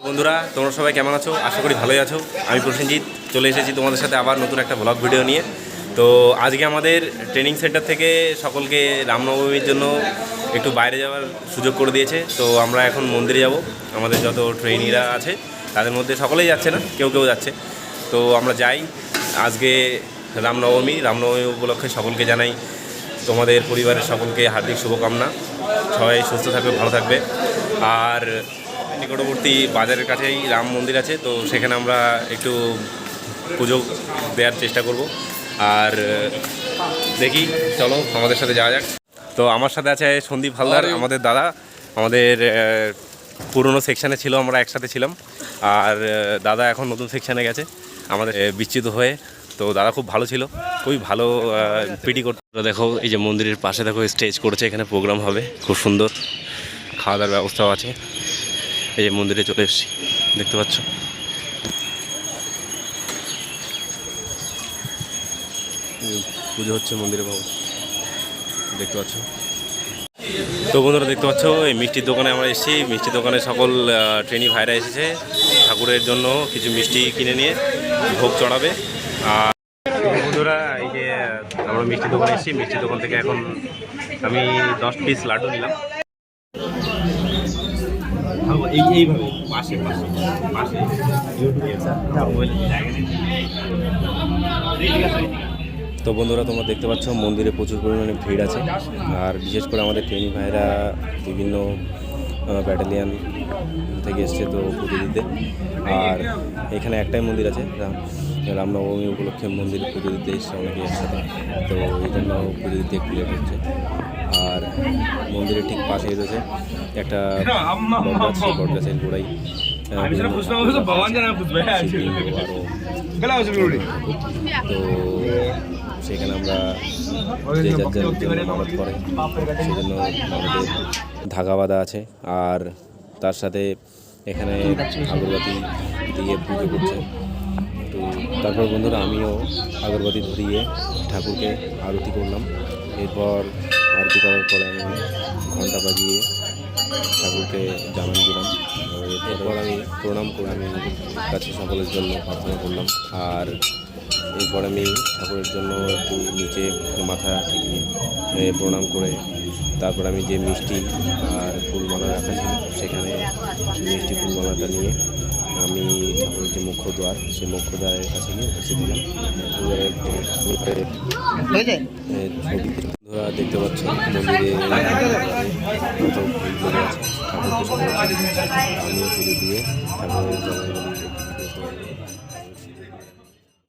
বন্ধুরা, তোমরা সবাই কেমন আছো? আশা করি ভালোই আছো। আমি প্রসেনজিৎ, চলে এসেছি তোমাদের সাথে আবার নতুন একটা ব্লগ ভিডিও নিয়ে। তো আজকে আমাদের ট্রেনিং সেন্টার থেকে সকলকে রামনবমীর জন্য একটু বাইরে যাওয়ার সুযোগ করে দিয়েছে। তো আমরা এখন মন্দিরে যাব। আমাদের যত ট্রেনিরা আছে, তাদের মধ্যে সকলেই যাচ্ছে না, কেউ কেউ যাচ্ছে। তো আমরা যাই। আজকে রামনবমী রামনবমী উপলক্ষে সকলকে জানাই, তোমাদের পরিবারের সকলকে হার্দিক শুভকামনা। সবাই সুস্থ থাকবে, ভালো থাকবে। আর নিকটবর্তী বাজারের কাছেই রাম মন্দির আছে তো সেখানে আমরা একটু পুজো দেওয়ার চেষ্টা করব। আর দেখি চলো আমাদের সাথে যাওয়া যাক। তো আমার সাথে আছে সন্দীপ হালদার আমাদের দাদা আমাদের পুরনো সেকশানে ছিল আমরা একসাথে ছিলাম। আর দাদা এখন নতুন সেকশানে গেছে আমাদের বিচ্ছিত হয়ে। তো দাদা খুব ভালো ছিল খুবই ভালো পিটি করতে। দেখো এই যে মন্দিরের পাশে দেখো স্টেজ করেছে এখানে প্রোগ্রাম হবে খুব সুন্দর। খাওয়া দাওয়ার ব্যবস্থাও আছে। এই যে মন্দিরে চলে এসেছি, দেখতে পাচ্ছ? পুজো হচ্ছে মন্দিরে বাবু, দেখতে পাচ্ছ? তো বন্ধুরা, দেখতে পাচ্ছ, এই মিষ্টির দোকানে আমরা এসেছি। মিষ্টির দোকানে সকল ট্রেনি ভাইরা এসেছে ঠাকুরের জন্য কিছু মিষ্টি কিনে নিয়ে, ভোগ চড়াবে। আর বন্ধুরা, এই যে আমরা মিষ্টির দোকানে এসেছি, মিষ্টির দোকান থেকে এখন আমি দশ পিস লাড্ডু নিলাম। নেই। তো বন্ধুরা, তোমরা দেখতে পাচ্ছ, মন্দিরে প্রচুর পরিমাণে ভিড় আছে। আর বিশেষ করে আমাদের ট্রেনিং ভাইরা বিভিন্ন ব্যাটালিয়ান থেকে এসছে তো পুজো দিতে আর এখানে একটাই মন্দির আছে, রাম- রামনবমী উপলক্ষে মন্দিরে পুজো দিতে এসছে অনেকে একসাথে। তো এই জন্য পুজো দিতে একটু হচ্ছে। আর মন্দিরের ঠিক পাশেই রয়েছে একটা বটগাছ সেই বটগাছের গোড়াই তো সেখানে আমরা যে যার যার জন্য মানত করে সেই জন্য আমাদের ধাগা বাঁধা আছে। আর তার সাথে এখানে আগরবাতি দিয়ে পুজো করছে। তো তারপর বন্ধুরা আমিও আগরবাতি ধরিয়ে ঠাকুরকে আরতি করলাম। এরপর আরতি করার পরে আমি ঘণ্টা বাজিয়ে ঠাকুরকে জানান দিলাম। এরপর আমি প্রণাম করে আমি কাছে সকলের জন্য প্রার্থনা করলাম। আর এরপর আমি ঠাকুরের জন্য একটু নিচে মাথা ঠেকিয়ে প্রণাম করে তারপর আমি যে মিষ্টি আর ফুলমালা রাখা ছিল, সেখানে মিষ্টি ফুলমালাটা নিয়ে আমি ঠাকুরের যে মুখ্য দ্বার সেই মুখ্য দ্বারের কাছে নিয়ে উপস্থিত ছবি দেখতে পাচ্ছ মন্দিরে ঠাকুরকে দিয়ে ঠাকুরের